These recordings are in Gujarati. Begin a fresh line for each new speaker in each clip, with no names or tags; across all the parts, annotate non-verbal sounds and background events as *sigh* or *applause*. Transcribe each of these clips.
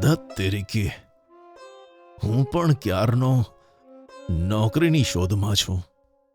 ધત તેરીકી. હું પણ ક્યારનો નોકરીની શોધમાં છું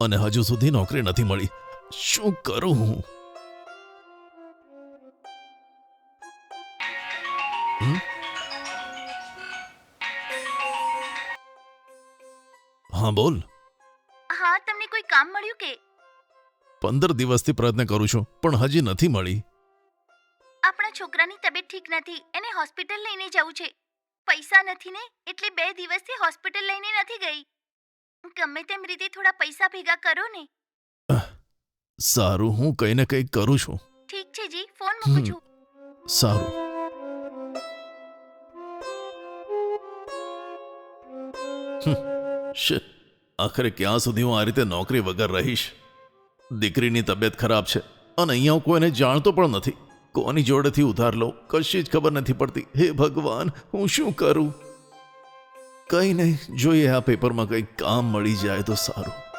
અને હજુ સુધી નોકરી નથી મળી. શું કરું હું? હા બોલ.
હા તમને કોઈ કામ મળ્યું કે?
પંદર દિવસથી પ્રયત્ન કરું છું પણ હજી નથી મળી.
આપણા છોકરાની તબિયત ઠીક નથી. એને હોસ્પિટલ લઈને જવું છે. પૈસા નથી ને એટલે બે દિવસથી હોસ્પિટલ લઈને નથી ગઈ. ગમે તેમ રીતે થોડા પૈસા ભેગા કરો ને.
સારું હું કંઈ ને કંઈક કરું છું.
ઠીક છે જી ફોન મૂકું છું.
સારું. આખરે ક્યાં સુધી હું આ રીતે નોકરી વગર રહીશ? દીકરીની તબિયત ખરાબ છે અને અહીંયા હું કોઈને જાણતો પણ નથી. કોની જોડેથી ઉધાર લઉં કશી જ ખબર નથી પડતી. હે ભગવાન, હું શું કરું? કંઈ નહીં, જોઈએ આ પેપરમાં કંઈક કામ મળી જાય તો સારું.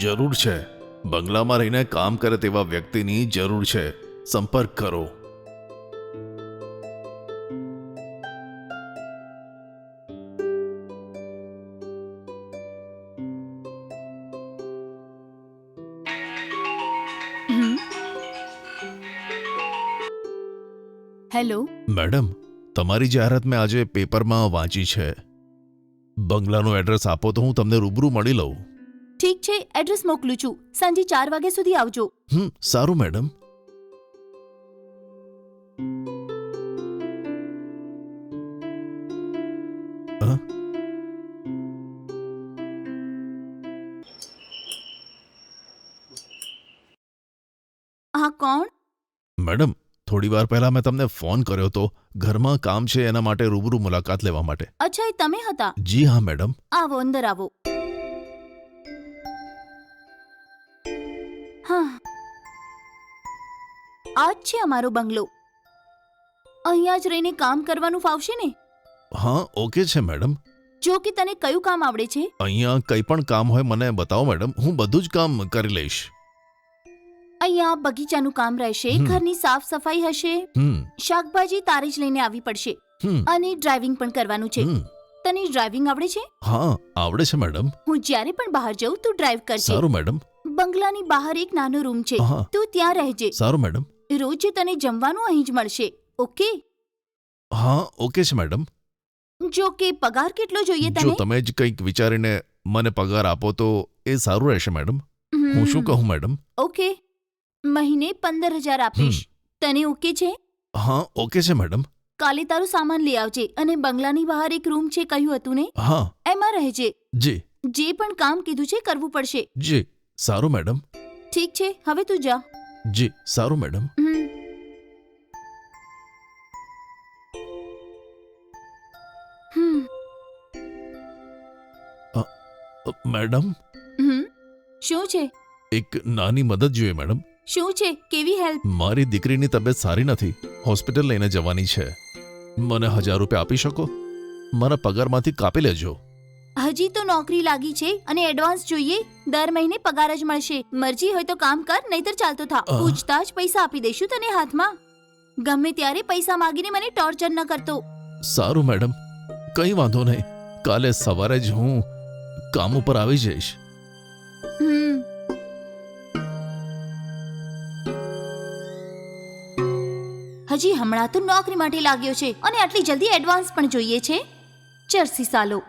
જરૂર છે. બંગલામાં રહીને કામ કરે તેવા વ્યક્તિની જરૂર છે. સંપર્ક કરો.
હેલો.
મેડમ તમારી જાહેરાત મેં આજે પેપરમાં વાંચી છે. બંગલાનું એડ્રેસ આપો તો હું તમને રૂબરૂ મળી લઉં.
ઠીક છે એડ્રેસ મોકલું છું. સાંજે ચાર વાગ્યા સુધી આવજો.
હમ સારું મેડમ
હા કોણ?
મેડમ થોડી વાર પહેલા મેં તમને ફોન કર્યો તો ઘરમાં કામ છે એના માટે રૂબરૂ મુલાકાત લેવા માટે.
અચ્છા એ તમે હતા?
જી હા મેડમ.
આવો અંદર આવો. હા. આ જ છે અમારો બંગલો. અહીંયા જ રહીને કામ કરવાનું ફાવશે ને?
હા ઓકે છે મેડમ.
જો કે તને કયું કામ આવડે છે?
અહીંયા કંઈ પણ કામ હોય મને બતાવો મેડમ. હું બધું જ કામ કરી લઈશ.
અહીંયા બગીચાનું કામ રહેશે ઘરની સાફ સફાઈ હશે
હમ.
શાકભાજી તારે જ લઈને આવી પડશે.
હમ.
અને ડ્રાઇવિંગ પણ કરવાનું છે. તને ડ્રાઇવિંગ આવડે છે?
હા આવડે છે મેડમ.
હું જ્યારે પણ બહાર જાઉં તું ડ્રાઈવ કરજે.
સારું મેડમ.
બંગલાની બહાર એક નાનો રૂમ છે.
હા
તું ત્યાં રહેજે.
સારું મેડમ.
રોજ તને જમવાનું અહીં જ મળશે. ઓકે?
હા ઓકે છે મેડમ.
જો કે પગાર કેટલો જોઈએ
જો
તને?
તમે જ કંઈક વિચારીને મને પગાર આપો તો એ સારું રહેશે મેડમ. હું શું કહું મેડમ?
ઓકે. મહિને પંદર હજાર આપીશ. તને ઓકે છે?
હા ઓકે છે મેડમ.
કાલે તારું સામાન લઈ આવજે અને બંગલાની બહાર એક રૂમ છે કહ્યું હતું ને?
હા.
એમાં રહેજે.
જી.
જે પણ કામ કીધું છે કરવું પડશે.
જી. સારું મેડમ.
ઠીક છે હવે તું જા.
જી સારું મેડમ.
હમ. હમ.
અ, મેડમ?
હમ. શું છે?
એક નાની મદદ જોઈએ મેડમ.
શું છે? કેવી હેલ્પ?
મારી દીકરીની તબિયત સારી નથી. હોસ્પિટલ લઈને જવાની છે. મને હજાર રૂપિયા આપી શકો? મારા પગારમાંથી કાપી લેજો.
હજી તો નોકરી લાગી છે અને એડવાન્સ જોઈએ. દર મહિને પગાર જ મળશે. મરજી હોય તો કામ કર નહીતર ચાલતો થા. પૂછતા જ પૈસા આપી દઈશું તને હાથમાં. ગમે ત્યારે પૈસા માગીને મને ટોર્ચર ન કરતો.
સારું મેડમ કંઈ વાંધો નહીં. કાલે સવારે જ હું કામ ઉપર આવી જઈશ.
હમ. હજી હમણાં તો નોકરી માટે લાગ્યો છે અને આટલી જલ્દી એડવાન્સ પણ જોઈએ છે. ચરસી સાલો.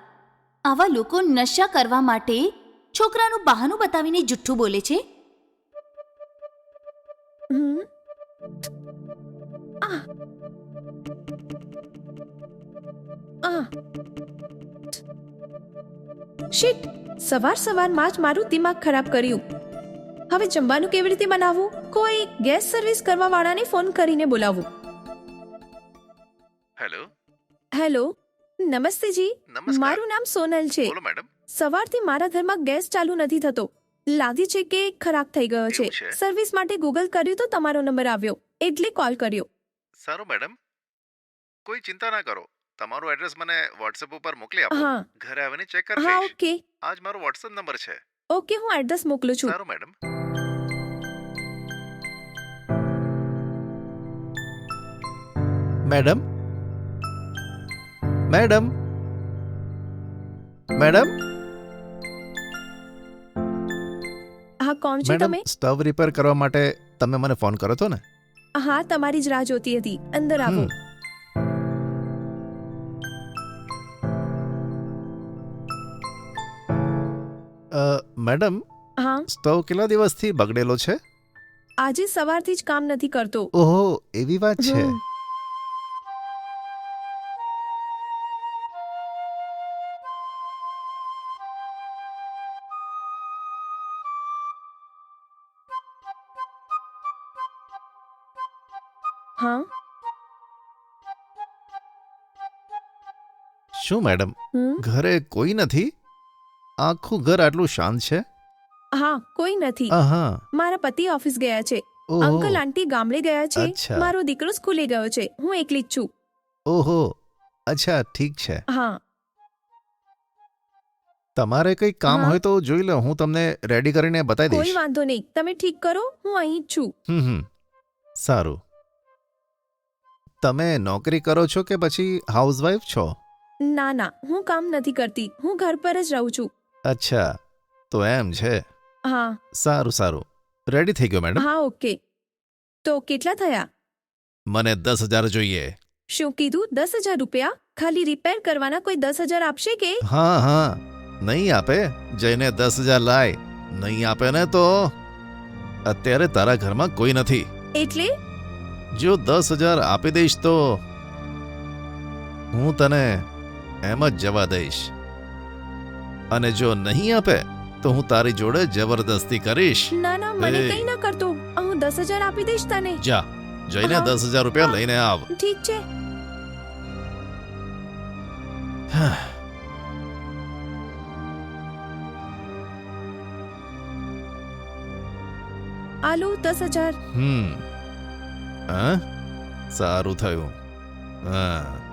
આવા લોકો નશા કરવા માટે છોકરાનું બહાનું બતાવીને જુઠ્ઠું બોલે છે?
હમ. આ. આ. શિટ! સવાર સવારમાં જ મારું દિમાગ ખરાબ કર્યું. હવે જમવાનું કેવી રીતે બનાવવું? કોઈ ગેસ સર્વિસ કરવા વાળાને ફોન કરીને બોલાવું.
હેલો
હેલો નમસ્તે જી. મારું નામ સોનલ છે.
મેડમ
સવારથી મારા ઘરમાં ગેસ ચાલુ નથી થતો. લાગે છે કે ખરાબ થઈ ગયો છે. સર્વિસ માટે ગૂગલ કર્યું તો તમારો નંબર આવ્યો. એટલે કોલ કર્યો.
સારું મેડમ કોઈ ચિંતા ના કરો. તમારું એડ્રેસ મને વોટ્સએપ ઉપર મોકલી આપો.
હા.
ઘરે આવીને ચેક કરી
હા ઓકે
આજ મારો વોટ્સએપ નંબર છે.
ઓકે હું એડ્રેસ મોકલું છું.
સારું મેડમ
મેડમ મેડમ? મેડમ?
હા કોણ છો
મેડમ
તમે?
સ્ટવ રિપેર કરવા માટે તમે મને ફોન કર્યો હતો ને?
હા તમારી જ રાહ જોતી હતી. અંદર આવો.
હમ. અ, મેડમ
હા?
સ્ટવ કેટલા દિવસથી બગડેલો છે?
આજે સવારથી જ કામ નથી કરતો.
ઓહો એવી વાત છે.
હમ.
શું મેડમ? ઘરે કોઈ નથી? આખું ઘર આટલું શાંત છે?
હા કોઈ નથી.
હા
મારા પતિ ઓફિસ ગયા છે. અંકલ આંટી ગામડે ગયા છે. મારો દીકરો સ્કૂલે ગયો છે. હું એકલી જ છું.
ઓહો. અચ્છા ઠીક છે.
હા.
તમારે કંઈ કામ હોય તો જોઈ લો હું તમને રેડી કરીને બતાવી
કોઈ
દઈશ.
વાંધો નહીં. તમે ઠીક કરો હું અહીં જ છું.
હમ હમ. સારું. તમે નોકરી કરો છો કે પછી હાઉસવાઈફ છો?
ના ના હું કામ નથી કરતી. હું ઘર પર જ રહું છું.
અચ્છા તો એમ છે?
હા.
સારું સારું. રેડી થઈ ગયો મેડમ
હા ઓકે. તો કેટલા થયા?
મને દસ હજાર જોઈએ.
શું કીધું? દસ હજાર રૂપિયા? ખાલી રિપેર કરવાના કોઈ દસ હજાર આપશે કે?
હા હા. નહીં આપે? જઈને દસ હજાર લાય. નહીં આપે ને તો? અત્યારે તારા ઘરમાં કોઈ નથી.
એટલે?
જો દસ હજાર આપી દઈશ તો? હું તને એમ જ જવા દઈશ. અને જો નહીં આપે તો હું તારી જોડે જબરદસ્તી કરીશ.
ના ના મને. કઈ ના કરતો હું દસ હજાર આપી દઈશ તને.
જા જઈને
હા.
દસ હજાર રૂપિયા લઈને આવ.
ઠીક છે. આલુ દસ હજાર.
હમ. હા? સારું થયું. હા.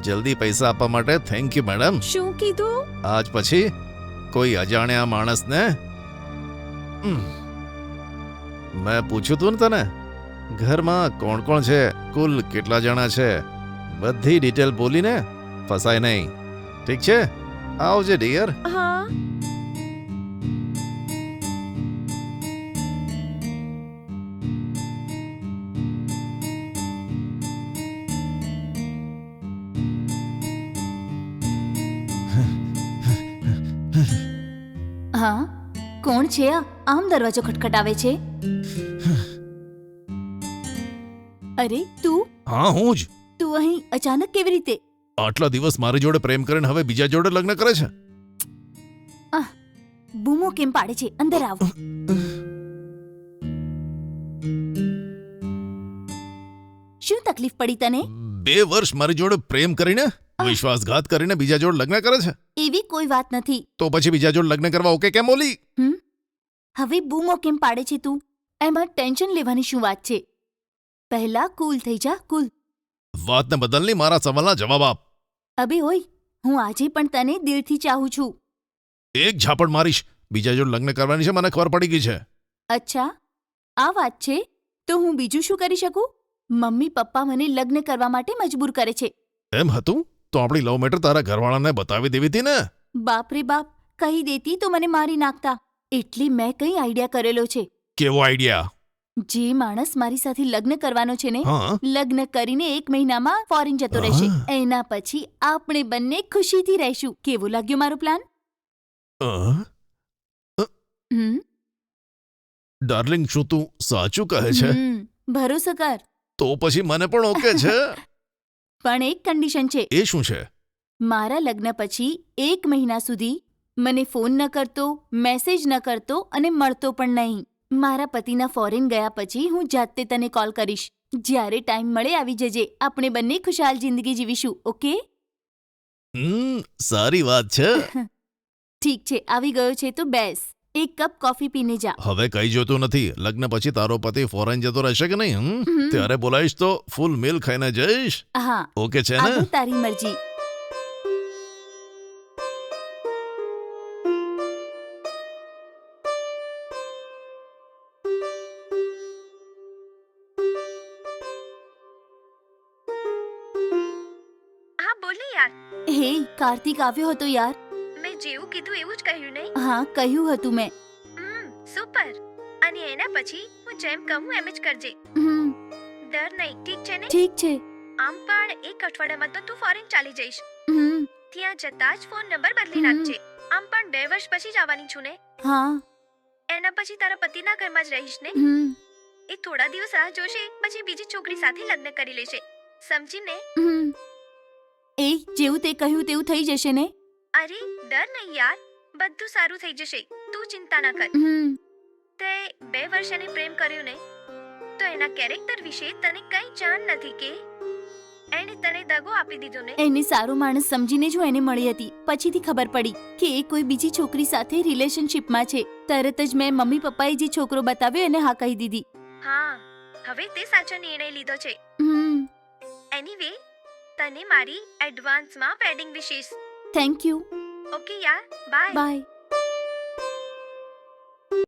જલ્દી પૈસા આપવા માટે થેન્ક યુ મેડમ
શું કીધું?
આજ પછી કોઈ અજાણ્યા માણસને? મેં પૂછ્યું તું ને તને ઘરમાં કોણ કોણ છે? કુલ કેટલા જણા છે? બધી ડિટેલ બોલીને ફસાય નહીં. ઠીક છે? આવજે ડિયર
હા.
હા? કોણ છે આ? આમ દરવાજો ખટખટાવે છે? અરે તું?
હા હું જ.
તું અહીં અચાનક કેવી રીતે?
આટલા દિવસ મારી જોડે પ્રેમ કરીને હવે બીજા જોડે લગ્ન કરે છે?
બૂમો કેમ પાડે છે? અંદર આવ. શું તકલીફ પડી તને?
બે વર્ષ મારી જોડે પ્રેમ કરીને વિશ્વાસઘાત કરીને બીજા જોડે લગ્ન કરે છે?
એવી કોઈ વાત નથી.
તો પછી બીજા જોડે લગ્ન કરવા ઓકે કેમ ઓલી?
હમ? હવે બૂમો કેમ પાડે છે તું? એમાં ટેન્શન લેવાની શું વાત છે? પહેલા કૂલ થઈ જા કૂલ.
વાતને બદલની મારા સવાલના જવાબ આપ.
અબે ઓય હું આજે પણ તને દિલથી ચાહું છું.
એક ઝાપડ મારીશ. બીજા જોડે લગ્ન કરવાની છે મને ખબર પડી ગઈ છે.
અચ્છા. આ વાત છે? તો હું બીજું શું કરી શકું? મમ્મી પપ્પા મને લગ્ન કરવા માટે મજબૂર કરે છે.
એમ હતું? તો આપણી લવ મેટર તારા ઘરવાળાને બતાવી દેવી હતી ને?
બાપ રે બાપ કહી દેતી તો મને મારી નાખતા. એટલે મેં કઈ આઈડિયા કરેલો છે.
કેવો આઈડિયા
જે માણસ મારી સાથે લગ્ન કરવાનો છે ને
હા.
લગ્ન કરીને એક મહિનામાં ફોરેન જતો રહેશે.
આહ.
એના પછી આપણે બંને ખુશીથી રહેશું. કેવું લાગ્યું મારું પ્લાન
અ?
હમ.
ડાર્લિંગ શું તું સાચું કહે છે?
હમ, ભરોસો કર.
તો પછી મને પણ ઓકે છે? *laughs*
પણ એક કન્ડિશન છે.
એ શું છે?
મારા લગ્ન પછી એક મહિના સુધી મને ફોન ન કરતો મેસેજ ન કરતો અને મળતો પણ નહીં. મારા પતિના ફોરેન ગયા પછી હું જાતે તને કોલ કરીશ. જ્યારે ટાઈમ મળે આવી જજે. આપણે બંને ખુશાલ જિંદગી જીવીશું ઓકે
હમ સારી વાત છે. *laughs*
ઠીક છે આવી ગયો છે તો બેસ. એક કપ કોફી પીને જા
હવે કઈ જોતું નથી. લગ્ન પછી તારો પતિ ફોરેન જતો રહેશે કે નહીં હમ?
હમ.
ત્યારે બોલાવીશ તો ફૂલ મિલ ખાઈને જઈશ.
હા.
ઓકે છે ને?
આગળ તારી મરજી.
હા બોલી યાર.
હે કાર્તિક આવ્યો હતો યાર?
મેં જેવું કીધું એવું જ કહ્યું નહીં?
હા કહ્યું હતું મેં.
હમ સુપર અને એના પછી હું જેમ કહું એમ જ કરજે.
હમ.
ડર નહીં ઠીક છે ને?
ઠીક છે.
આમ પણ એક અઠવાડિયામાં તો તું ફોરેન ચાલી જઈશ.
હમ.
ત્યાં જતા જ ફોન નંબર બદલી. નાખજે. આમ પણ બે વર્ષ પછી જ આવવાની છું ને?
હા.
એના પછી તારા પતિના ઘરમાં જ રહીશ ને?
હમ.
એ થોડા દિવસ રાહ જોશે પછી બીજી છોકરી સાથે લગ્ન કરી લેશે. સમજીને
હમ. એ જેવું તે કહ્યું તેવું થઈ જશે ને?
અરે ડર નહીં યાર. બધું સારું થઈ જશે. તું ચિંતા ના કર. તે બે વર્ષ એને પ્રેમ કર્યું ને? તો એના કેરેક્ટર વિશે તને કઈ જાણ નથી કે? એણે તને દગો આપી દીધો ને?
એને સારો માણસ સમજીને જ એને મળી હતી. પછીથી ખબર પડી કે એ કોઈ બીજી છોકરી સાથે રિલેશનશિપમાં છે. તરત જ મેં મમ્મી પપ્પાએ જે છોકરો બતાવ્યો એને હા કહી દીધી.
હા હવે તે સાચો નિર્ણય લીધો છે. એનીવે તને મારી એડવાન્સમાં wedding wishes
thank you
okay યાર બાય
બાય